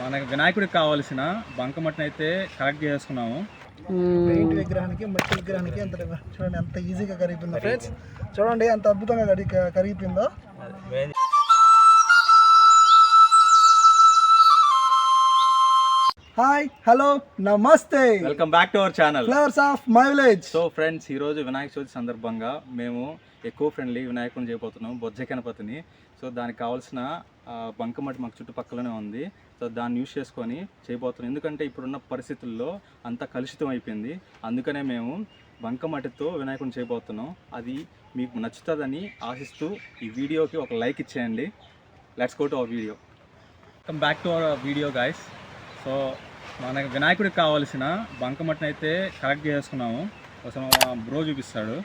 మనకి వినాయకుడికి కావాల్సిన బంకమట్టిని అయితే కరెక్ట్ చేసుకున్నాము పెయింట్ విగ్రహానికి మట్టి విగ్రహానికి ఎంత చూడండి ఎంత ఈజీగా కరిగిపోయిందో ఫ్రెండ్స్ చూడండి ఎంత అద్భుతంగా కరి కరిగిపోయిందో. హాయ్ హలో నమస్తే. Welcome back to our channel flowers of my village so friends ఈరోజు వినాయక చవితి సందర్భంగా మేము ఎక్కువ ఫ్రెండ్లీ వినాయకుని చేయబోతున్నాం బొజ్జ గణపతిని. సో దానికి కావాల్సిన బంకమట్టి మాకు చుట్టుపక్కలనే ఉంది. సో దాన్ని యూస్ చేసుకొని చేయబోతున్నాం. ఎందుకంటే ఇప్పుడున్న పరిస్థితుల్లో అంతా కలుషితం అయిపోయింది. అందుకనే మేము బంకమట్టితో వినాయకుడిని చేయబోతున్నాం. అది మీకు నచ్చుతుందని ఆశిస్తూ ఈ వీడియోకి ఒక లైక్ ఇచ్చేయండి. Let's go to our video come back to our video guys so మనకి వినాయకుడికి కావాల్సిన బంకమట్టిని అయితే కరెక్ట్ చేసుకున్నాము. ఒకసారి బ్రో చూపిస్తాడు.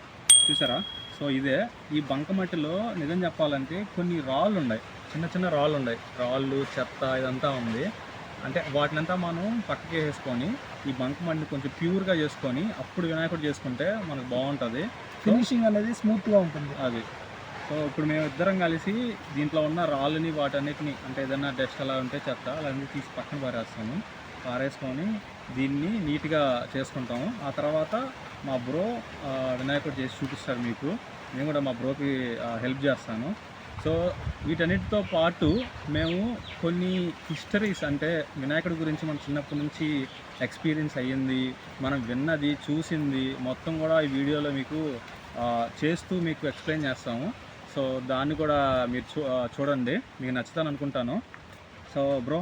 చూసారా? సో ఇదే. ఈ బంకమట్టిలో నిజం చెప్పాలంటే కొన్ని రాళ్ళు ఉన్నాయి. చిన్న చిన్న రాళ్ళు ఉన్నాయి రాళ్ళు చెత్త ఇదంతా ఉంది. అంటే వాటినంతా మనం పక్కకి వేసుకొని ఈ బంకమట్టిని కొంచెం ప్యూర్గా చేసుకొని అప్పుడు వినాయకుడు చేసుకుంటే మనకు బాగుంటుంది. ఫినిషింగ్ అనేది స్మూత్గా ఉంటుంది. అది. సో ఇప్పుడు మేము ఇద్దరం కలిసి దీంట్లో ఉన్న రాళ్ళని వాటన్నిటిని అంటే ఏదైనా డస్ట్ అలా ఉంటే చెత్త అలాంటివి తీసి పక్కన పారేస్తాము. పారేసుకొని దీన్ని నీట్గా చేసుకుంటాము. ఆ తర్వాత మా బ్రో వినాయకుడు చేసి చూపిస్తాడు మీకు. నేను కూడా మా బ్రోకి హెల్ప్ చేస్తాను. సో వీటన్నిటితో పాటు మేము కొన్ని హిస్టరీస్ అంటే వినాయకుడి గురించి మనం చిన్నప్పటి నుంచి ఎక్స్పీరియన్స్ అయ్యింది మనం విన్నది చూసింది మొత్తం కూడా ఈ వీడియోలో మీకు చేస్తూ మీకు ఎక్స్ప్లెయిన్ చేస్తాము. సో దాన్ని కూడా మీరు చూ చూడండి మీకు నచ్చుతాను అనుకుంటాను. సో బ్రో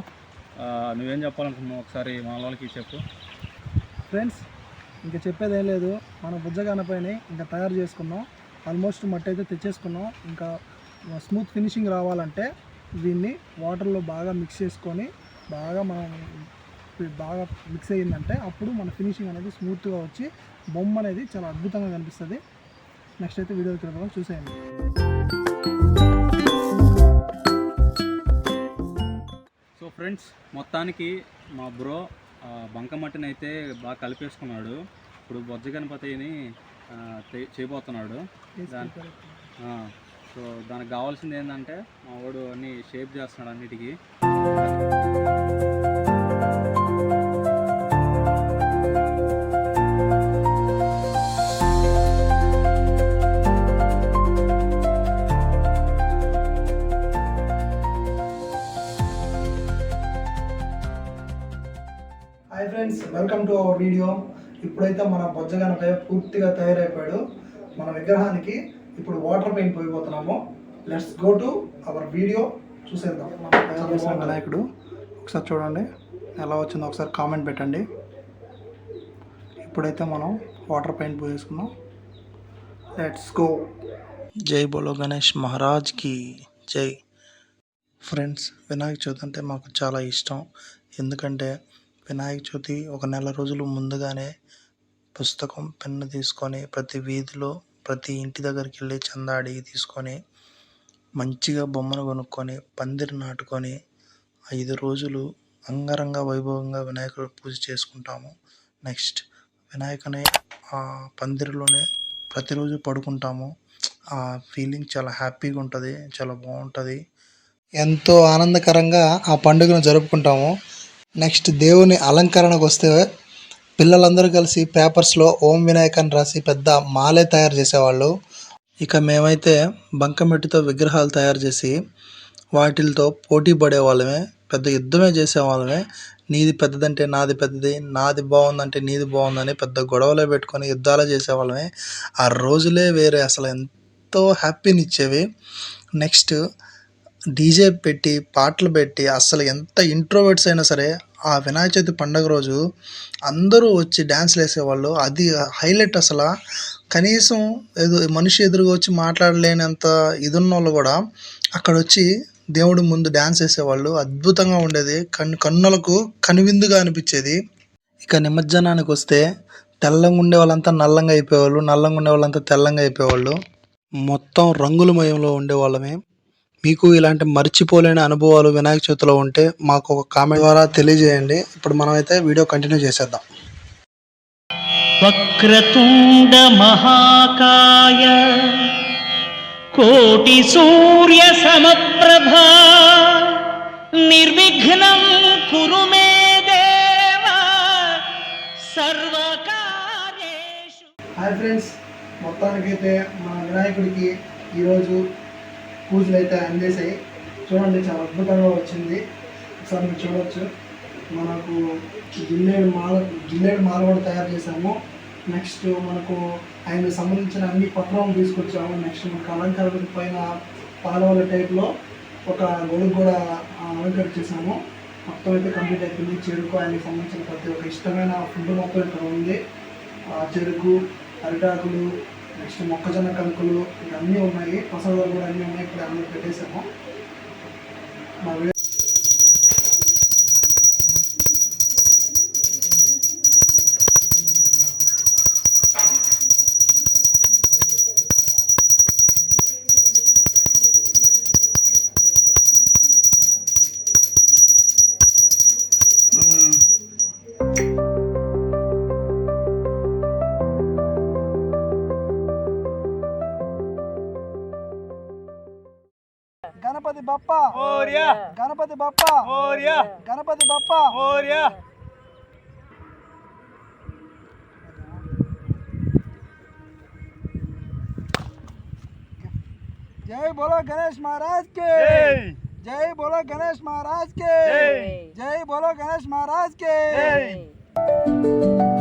నువ్వేం చెప్పాలనుకుంటున్నావు ఒకసారి మా వాళ్ళకి చెప్పు. ఫ్రెండ్స్ ఇంకా చెప్పేది ఏం లేదు. మనం బుజ్జగానపైన ఇంకా తయారు చేసుకున్నాం. ఆల్మోస్ట్ మట్టి అయితే తెచ్చేసుకున్నాం. ఇంకా స్మూత్ ఫినిషింగ్ రావాలంటే దీన్ని వాటర్లో బాగా మిక్స్ చేసుకొని బాగా మనం బాగా మిక్స్ అయ్యిందంటే అప్పుడు మన ఫినిషింగ్ అనేది స్మూత్గా వచ్చి బొమ్మ అనేది చాలా అద్భుతంగా కనిపిస్తుంది. నెక్స్ట్ అయితే వీడియో తిరగడం చూసేయండి. సో ఫ్రెండ్స్ మొత్తానికి మా బ్రో బంకమట్టిని అయితే బాగా కలిపేసుకున్నాడు. ఇప్పుడు బొజ్జ గణపతిని చేయబోతున్నాడు. దాని సో దానికి కావాల్సింది ఏంటంటే మా వాడు అన్ని షేప్ చేస్తున్నాడు అన్నిటికీ. Hi friends welcome to our video. ఇప్పుడైతే మన బొజ్జగనపై పూర్తిగా తయారైపోయాడు. మన విగ్రహానికి ఇప్పుడు water paint పోయిపోతున్నాము. Let's go to our video చూసేద్దాం. వినాయకుడు ఒకసారి చూడండి. ఎలా వచ్చిందో ఒకసారి కామెంట్ పెట్టండి. ఇప్పుడైతే మనం వాటర్ పెయింట్ పోసేసుకున్నాం లెట్స్ గో జై బోలో గణేష్ మహారాజ్కి జై. ఫ్రెండ్స్ వినాయక చవితి అంటే మాకు చాలా ఇష్టం. ఎందుకంటే వినాయక చవితి ఒక నెల రోజులు ముందుగానే పుస్తకం పెన్ను తీసుకొని ప్రతి వీధిలో ప్రతి ఇంటి దగ్గరికి వెళ్ళి చందా అడిగి తీసుకొని మంచిగా బొమ్మను కొనుక్కొని పందిరి నాటుకొని ఐదు రోజులు అంగరంగ వైభవంగా వినాయకుడు పూజ చేసుకుంటాము. నెక్స్ట్ వినాయకుని ఆ పందిరిలోనే ప్రతిరోజు పడుకుంటాము. ఆ ఫీలింగ్ చాలా హ్యాపీగా ఉంటుంది చాలా బాగుంటుంది. ఎంతో ఆనందకరంగా ఆ పండుగను జరుపుకుంటాము. నెక్స్ట్ దేవుని అలంకరణకు వస్తే పిల్లలందరూ కలిసి పేపర్స్లో ఓం వినాయక్ అని రాసి పెద్ద మాలే తయారు చేసేవాళ్ళు. ఇక మేమైతే బంకమెట్టితో విగ్రహాలు తయారు చేసి వాటిలతో పోటీ పడేవాళ్ళమే పెద్ద యుద్ధమే చేసేవాళ్ళమే. నీది పెద్దదంటే నాది పెద్దది నాది బాగుందంటే నీది బాగుందని పెద్ద గొడవలే పెట్టుకొని యుద్ధాలే చేసేవాళ్ళమే. ఆ రోజులే వేరే అసలు ఎంతో హ్యాపీని ఇచ్చేవి నెక్స్ట్ డీజే పెట్టి పాటలు పెట్టి అసలు ఎంత ఇంట్రోవర్ట్స్ అయినా సరే ఆ వినాయక చవితి పండగ రోజు అందరూ వచ్చి డ్యాన్స్లు వేసేవాళ్ళు. అది హైలైట్ అసలు. కనీసం ఏదో మనిషి ఎదురుగా వచ్చి మాట్లాడలేనంత ఇది ఉన్న వాళ్ళు కూడా అక్కడ వచ్చి దేవుడి ముందు డ్యాన్స్ వేసేవాళ్ళు. అద్భుతంగా ఉండేది. కన్ను కన్నులకు కనువిందుగా అనిపించేది. ఇక నిమజ్జనానికి వస్తే తెల్లంగా ఉండే వాళ్ళంతా నల్లంగా అయిపోయేవాళ్ళు. నల్లంగా ఉండే వాళ్ళంతా తెల్లంగా అయిపోయేవాళ్ళు. మొత్తం రంగులమయంలో ఉండేవాళ్ళమే మీకు ఇలాంటి మర్చిపోలేని అనుభవాలు వినాయక చవితిలో ఉంటే మాకు ఒక కామెంట్ ద్వారా తెలియజేయండి. ఇప్పుడు మనమైతే వీడియో కంటిన్యూ చేసేద్దాం. వక్రతుండ మహాకాయ కోటి సూర్య సమప్రభా నిర్విఘ్నం కురు మే హాయ్ ఫ్రెండ్స్ మొత్తానికైతే మా వినాయకుడికి ఈరోజు పూజలు అయితే అందేశాయి చూడండి చాలా అద్భుతంగా వచ్చింది. ఒకసారి మీరు చూడవచ్చు మనకు జిల్లేడు మాల జిల్లేడు మాల కూడా తయారు చేశాము. నెక్స్ట్ మనకు ఆయన సంబంధించిన అన్ని పత్రాలు తీసుకొచ్చాము. నెక్స్ట్ మనకు అలంకరణ పైన పాలవల టైప్లో ఒక గొడుగు కూడా అలంకరణ చేశాము. మొత్తం అయితే కంప్లీట్ అయిపోయింది. చెరుకు ఆయనకి సంబంధించిన ప్రతి ఒక్క ఇష్టమైన ఫుడ్ మొత్తం ఇక్కడ ఉంది. ఆ చెరుకు అరిటాకులు నెక్స్ట్ మొక్కజొన్న కంకులు ఇవన్నీ ఉన్నాయి ప్రసాదాలు కూడా అన్నీ ఉన్నాయి ఇప్పుడు అన్నీ పెట్టేసాము మా बाप्पा। मोरिया गणपति बाप्पा। मोरिया गणपति बाप्पा। मोरिया जय बोलो गणेश महाराज के। जय। बोलो गणेश महाराज के। जय। बोलो गणेश महाराज के।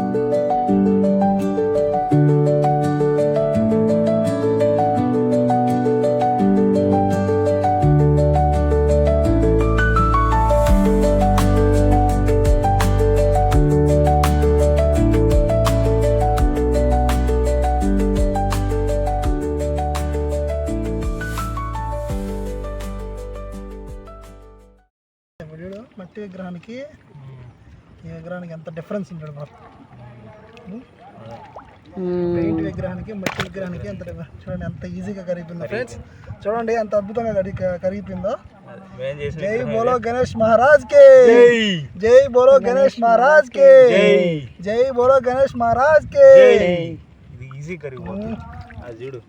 విగ్రహానికి ఈ విగ్రహానికి ఎంత డిఫరెన్స్ ఉంటాడు బాబు. పెయింట్ విగ్రహానికి మట్టి విగ్రహానికి ఎంత. చూడండి ఎంత ఈజీగా కరిగిపోయిందో ఫ్రెండ్స్ చూడండి ఎంత అద్భుతంగా కరి కరిగిపోయిందో. జై బోలో గణేష్ మహారాజ్ కే జై బోలో గణేష్ మహారాజ్ కే జై. బోలో గణేష్ మహారాజ్ కే ఇది ఈజీ కరిగిపోతుంది. అది చూడు.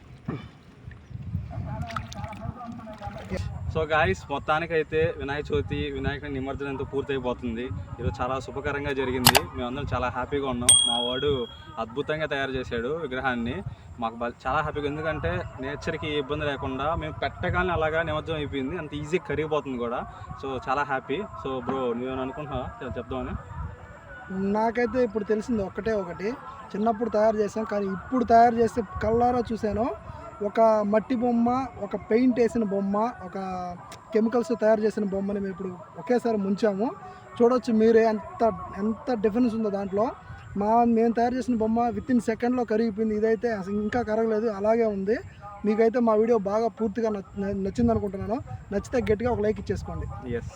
సో గాయస్ మొత్తానికైతే వినాయక చవితి వినాయకుడి నిమజ్జనంతో పూర్తయిపోతుంది. ఈరోజు చాలా శుభకరంగా జరిగింది. మేమందరం చాలా హ్యాపీగా ఉన్నాం. మా వాడు అద్భుతంగా తయారు చేశాడు విగ్రహాన్ని. మాకు చాలా హ్యాపీగా ఎందుకంటే నేచర్కి ఇబ్బంది లేకుండా మేము పెట్టగానే అలాగా నిమజ్జనం అయిపోయింది. అంత ఈజీగా కరిగిపోతుంది కూడా. సో చాలా హ్యాపీ. సో బ్రో నువ్వేమైనా అనుకుంటున్నావా? చెప్దామని? నాకైతే ఇప్పుడు తెలిసింది ఒక్కటే ఒకటి. చిన్నప్పుడు తయారు చేశాను కానీ ఇప్పుడు తయారు చేస్తే కళ్ళారా చూశాను. ఒక మట్టి బొమ్మ ఒక పెయింట్ వేసిన బొమ్మ ఒక కెమికల్స్ తయారు చేసిన బొమ్మని మేము ఇప్పుడు ఒకేసారి ముంచాము. చూడొచ్చు మీరే ఎంత ఎంత డిఫరెన్స్ ఉందో దాంట్లో. మా మేము తయారు చేసిన బొమ్మ విత్ ఇన్ సెకండ్లో కరిగిపోయింది. ఇదైతే అసలు ఇంకా కరగలేదు అలాగే ఉంది. మీకైతే మా వీడియో బాగా పూర్తిగా నచ్- నచ్చింది అనుకుంటున్నాను నచ్చితే గట్టిగా ఒక like ఇచ్చేసుకోండి. Yes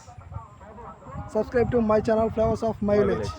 subscribe to my channel flowers of my village